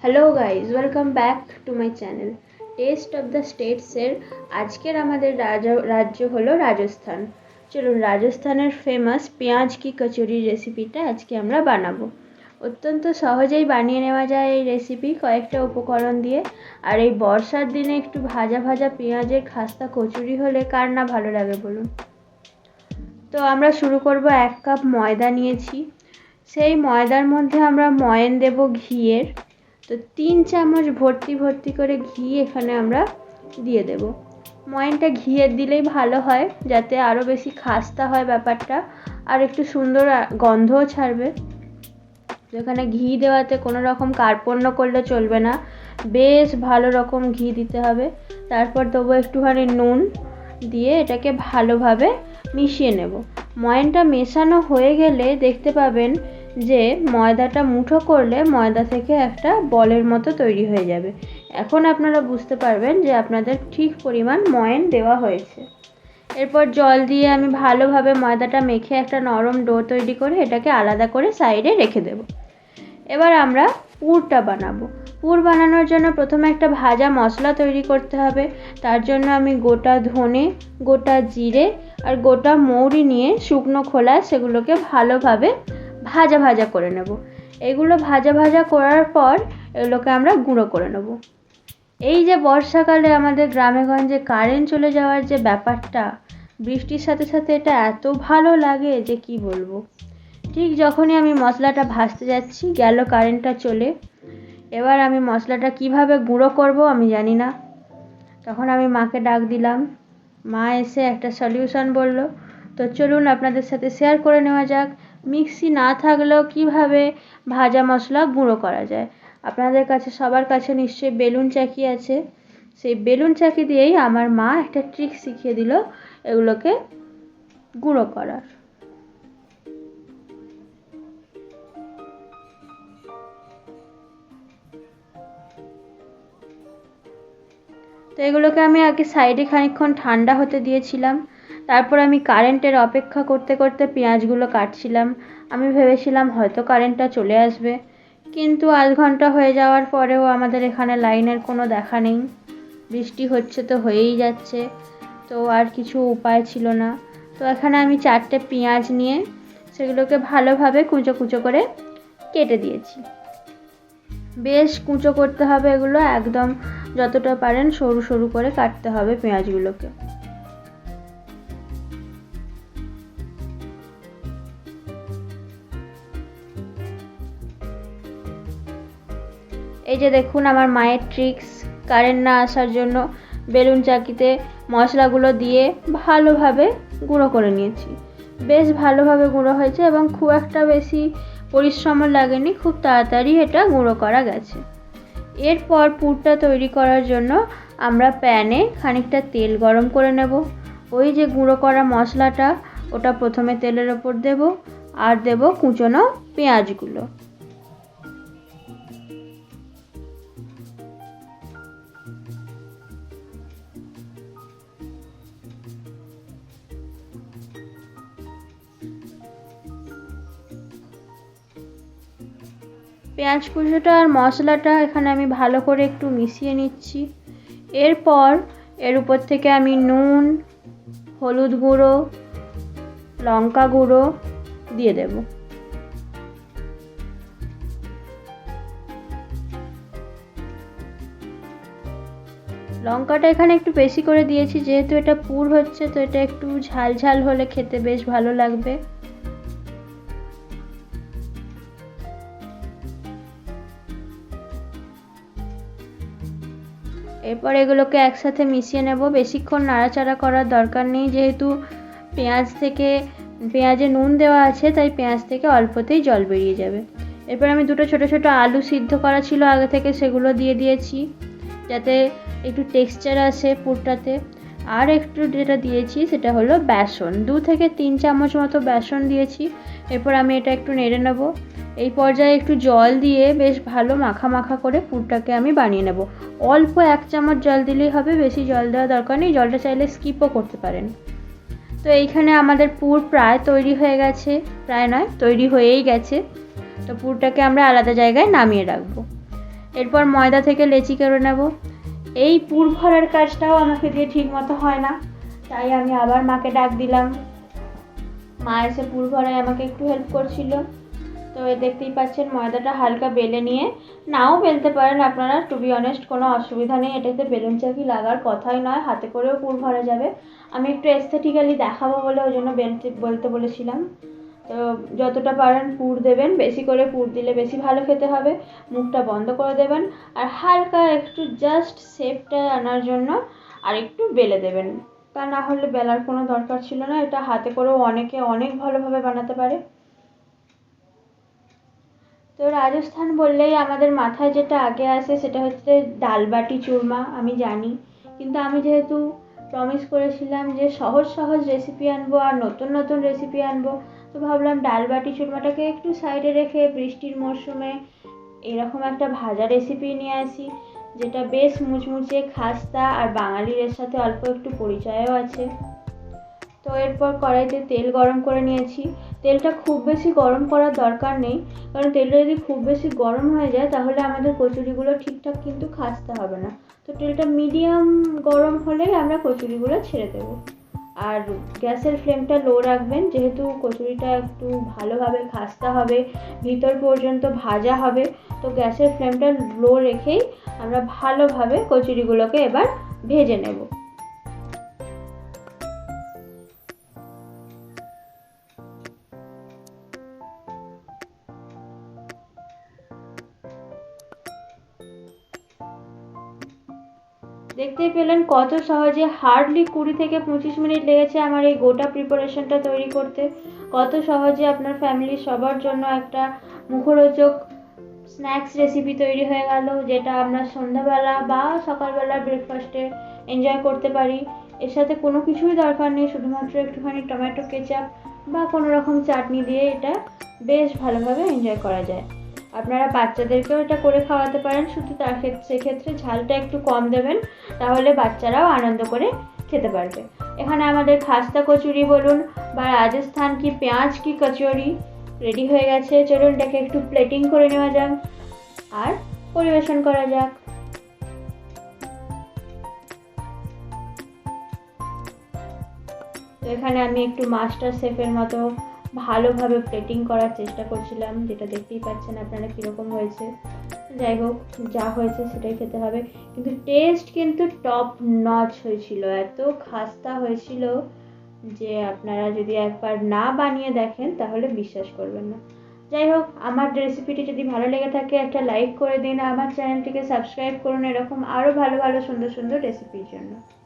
Hello guys welcome back to my channel taste of the স্টেটসের আজকের আমাদের রাজা- রাজ্য হলো রাজস্থান। চলুন, রাজস্থানের ফেমাস পেঁয়াজ কি কচুরির রেসিপিটা আজকে আমরা বানাবো। অত্যন্ত সহজেই বানিয়ে নেওয়া যায় এই রেসিপি কয়েকটা উপকরণ দিয়ে। আর এই বর্ষার দিনে একটু ভাজা ভাজা পেঁয়াজের খাস্তা কচুরি হলে কার না ভালো লাগে বলুন? তো আমরা শুরু করব, এক কাপ ময়দা নিয়েছি। সেই ময়দার মধ্যে আমরা ময়ন দেব ঘিয়ের। তো তিন চামচ ভর্তি ভর্তি করে ঘি এখানে আমরা দিয়ে দেব। ময়নটা ঘিয়ে দিলেই ভালো হয়, যাতে আরও বেশি খাস্তা হয় ব্যাপারটা, আর একটু সুন্দর গন্ধও ছাড়বে। এখানে ঘি দেওয়াতে কোনো রকম কার্পণ্য করলে চলবে না। বেশ ভালো রকম ঘি দিতে হবে। তারপর দেবো একটুখানি নুন দিয়ে এটাকে ভালোভাবে মিশিয়ে নেব। ময়নটা মেশানো হয়ে গেলে দেখতে পাবেন যে ময়দাটা মুঠো করলে ময়দা থেকে একটা বলের মতো তৈরি হয়ে যাবে। এখন আপনারা বুঝতে পারবেন যে আপনাদের ঠিক পরিমাণ ময়ন দেওয়া হয়েছে। এরপর জল দিয়ে আমি ভালোভাবে ময়দাটা মেখে একটা নরম ডো তৈরি করে এটাকে আলাদা করে সাইডে রেখে দেব। এবার আমরা পুরটা বানাবো। পুর বানানোর জন্য প্রথমে একটা ভাজা মশলা তৈরি করতে হবে। তার জন্য আমি গোটা ধনে, গোটা জিরে আর গোটা মৌরি নিয়ে শুকনো খোলায় সেগুলোকে ভালোভাবে ভাজা ভাজা করে নেব। এগুলো ভাজা ভাজা করার পর এগুলোকে আমরা গুঁড়ো করে নেব। এই যে বর্ষাকালে আমাদের গ্রামে গঞ্জে কারেন্ট চলে যাওয়ার যে ব্যাপারটা, বৃষ্টির সাথে সাথে এটা এত ভালো লাগে যে কি বলব। ঠিক যখনই আমি মশলাটা ভাজতে যাচ্ছি, গেল কারেন্টটা চলে। এবার আমি মশলাটা কীভাবে গুঁড়ো করব আমি জানি না। তখন আমি মাকে ডাক দিলাম। মা এসে একটা সলিউশন বলল। তো চলুন আপনাদের সাথে শেয়ার করে নেওয়া যাক। মিক্সি না থাকলেও কীভাবে ভাজা মশলা গুঁড়ো করা যায়? আপনাদের কাছে, সবার কাছে নিশ্চয়ই বেলুন চাকি আছে। সেই বেলুন চাকি দিয়েই আমার মা একটা ট্রিক শিখিয়ে দিল এগুলোকে গুঁড়ো করার। তো এগুলোকে আমি আগে সাইডে খানিকক্ষণ ঠান্ডা হতে দিয়েছিলাম। তারপর আমি কারেন্টের অপেক্ষা করতে করতে পেঁয়াজগুলো কাটছিলাম। আমি ভেবেছিলাম হয়তো কারেন্টটা চলে আসবে। কিন্তু আধ ঘণ্টা হয়ে যাওয়ার পরেও আমাদের এখানে লাইনের কোনো দেখা নেই। বৃষ্টি হচ্ছে তো হয়েই যাচ্ছে, তো আর কিছু উপায় ছিল না। তো এখানে আমি চারটে পেঁয়াজ নিয়ে সেগুলোকে ভালোভাবে কুঁচো কুঁচো করে কেটে দিয়েছি। বেশ কুঁচো করতে হবে এগুলো, একদম যতটা পারেন সরু সরু করে কাটতে হবে পেঁয়াজগুলোকে। এই যে দেখুন আমার মায়ের ট্রিক্স কারেন্ট না আসার জন্য বেলুন চাকিতে মশলাগুলো দিয়ে ভালোভাবে গুঁড়ো করে নিয়েছি। বেশ ভালোভাবে গুঁড়ো হয়েছে এবং খুব একটা বেশি পরিশ্রমও লাগেনি, খুব তাড়াতাড়ি এটা গুঁড়ো করা গেছে। এরপর পুরটা তৈরি করার জন্য আমরা প্যানে খানিকটা তেল গরম করে নেব। ওই যে গুঁড়ো করা মশলাটা, ওটা প্রথমে তেলের ওপর দেব, আর দেব কুচনো পেঁয়াজগুলো। পেঁয়াজ কুচোটা আর মশলাটা এখানে আমি ভালো করে একটু মিশিয়ে নিচ্ছি। এরপর এর উপর থেকে আমি নুন, হলুদ গুঁড়ো, লঙ্কা গুঁড়ো দিয়ে দেব। লঙ্কাটা এখানে একটু বেশি করে দিয়েছি, যেহেতু এটা পুর হচ্ছে, তো এটা একটু ঝাল ঝাল হলে খেতে বেশ ভালো লাগবে। এরপর এগুলোকে একসাথে মিশিয়ে নেব। বেশিক্ষণ নাড়াচাড়া করার দরকার নেই, যেহেতু পেঁয়াজ থেকে, পেঁয়াজে নুন দেওয়া আছে, তাই পেঁয়াজ থেকে অল্পতেই জল বেরিয়ে যাবে। এরপর আমি দুটো ছোটো ছোটো আলু সিদ্ধ করা ছিল আগে থেকে, সেগুলো দিয়ে দিয়েছি, যাতে একটু টেক্সচার আসে পুরটাতে। আর একটু যেটা দিয়েছি সেটা হলো বেসন। দু থেকে তিন চামচ মতো বেসন দিয়েছি। এরপর আমি এটা একটু নেড়ে নেব। এই পর্যায়ে একটু জল দিয়ে বেশ ভালো মাখা মাখা করে পুরটাকে আমি বানিয়ে নেব। অল্প এক চামচ জল দিলেই হবে, বেশি জল দেওয়া দরকার নেই। জলটা চাইলে স্কিপও করতে পারেন। তো এইখানে আমাদের পুর প্রায় তৈরি হয়ে গেছে। প্রায় নয়, তৈরি হয়েই গেছে। তো পুরটাকে আমরা আলাদা জায়গায় নামিয়ে রাখব। এরপর ময়দা থেকে লেচি করে নেব। এই পুর ভরার কাজটাও আমাকে দিয়ে ঠিক মতো হয় না। তাই আমি আবার মাকে ডাক দিলাম। মা এসে পুর ভরায় আমাকে একটু হেল্প করছিল। তো এ দেখতেই পাচ্ছেন, ময়দাটা হালকা বেলে নিয়ে, নাও বেলতে পারেন আপনারা। টু বি অনেস্ট কোনো অসুবিধা নেই। এটাতে বেলুন চাকি লাগার কথাই নয়, হাতে করেও পুর ভরা যাবে। আমি একটু এস্থেটিক্যালি দেখাবো বলে ওই জন্য বেলতে, বলতে বলেছিলাম। যতটা পারেন পুর দেবেন, বেশি করে পুর দিলে বেশি ভালো খেতে হবে, মুখটা বন্ধ করে দেবেন, আর হালকা একটু জাস্ট শেপটা আনার জন্য আর একটু বেলে দেবেন। তা না হলে বেলার কোনো দরকার ছিল না, এটা হাতে করেও অনেকে অনেক ভালোভাবে বানাতে পারে। তো রাজস্থান বললেই আমাদের মাথায় যেটা আগে আসে সেটা হচ্ছে ডালবাটি চুরমা, আমি জানি। কিন্তু আমি যেহেতু প্রমিস করেছিলাম যে সহজ সহজ রেসিপি আনব আর নতুন নতুন রেসিপি আনব তো ভাবলাম ডালবাটি চুরমাটাকে একটু সাইডে রেখে বৃষ্টির মরশুমে এরকম একটা ভাজা রেসিপি নিয়ে আসি, যেটা বেশ মুচমুচে খাস্তা আর বাঙালির এর সাথে অল্প একটু পরিচয়ও আছে। তো এরপর কড়াইতে তেল গরম করে নিয়েছি। তেলটা খুব বেশি গরম করার দরকার নেই, কারণ তেলটা যদি খুব বেশি গরম হয়ে যায়, তাহলে আমাদের কচুরিগুলো ঠিকঠাক কিন্তু খাসতে হবে না। তো তেলটা মিডিয়াম গরম হলেই আমরা কচুরিগুলো ছেড়ে দেবো। আর গ্যাসের ফ্লেমটা লো রাখবেন, যেহেতু কচুরিটা একটু ভালোভাবে খাস্তে হবে, ভিতর পর্যন্ত ভাজা হবে, তো গ্যাসের ফ্লেমটা লো রেখেই আমরা ভালোভাবে কচুরিগুলোকে এবার ভেজে নেব। পেলেন কত সহজে। হার্ডলি কুড়ি থেকে পঁচিশ মিনিট লেগেছে আমার এই গোটা প্রিপারেশনটা তৈরি করতে। কত সহজে আপনার ফ্যামিলির সবার জন্য একটা মুখরোচক স্ন্যাক্স রেসিপি তৈরি হয়ে গেল, যেটা আমরা সন্ধ্যাবেলা বা সকালবেলা ব্রেকফাস্টে এনজয় করতে পারি। এর সাথে কোনো কিছুই দরকার নেই, শুধুমাত্র একটুখানি টমেটো কেচাপ বা কোনো রকম চাটনি দিয়ে এটা বেশ ভালোভাবে এনজয় করা যায়। আপনারা বাচ্চাদেরকেও এটা করে খাওয়াতে পারেন, শুধু তার ক্ষেত্রে সেক্ষেত্রে ঝালটা একটু কম দেবেন, তাহলে বাচ্চারাও আনন্দ করে খেতে পারবে। এখানে আমাদের খাস্তা কচুরি বলুন বা রাজস্থান কি পেঁয়াজ কি কচুরি রেডি হয়ে গেছে। চলুন এটাকে একটু প্লেটিং করে নেওয়া যাক আর পরিবেশন করা যাক। তো এখানে আমি একটু মাস্টার শেফের মতো ভালোভাবে প্লেটিং করার চেষ্টা করছিলাম, যেটা দেখতেই পাচ্ছেন আপনারা কীরকম হয়েছে। যাই হোক, যা হয়েছে সেটাই খেতে হবে। কিন্তু টেস্ট কিন্তু টপ নচ হয়েছিল। এত খাস্তা হয়েছিল যে আপনারা যদি একবার না বানিয়ে দেখেন, তাহলে বিশ্বাস করবেন না। যাই হোক, আমার রেসিপিটি যদি ভালো লেগে থাকে, একটা লাইক করে দিন। আমার চ্যানেলটিকে সাবস্ক্রাইব করুন এরকম আরও ভালো ভালো, সুন্দর সুন্দর রেসিপির জন্য।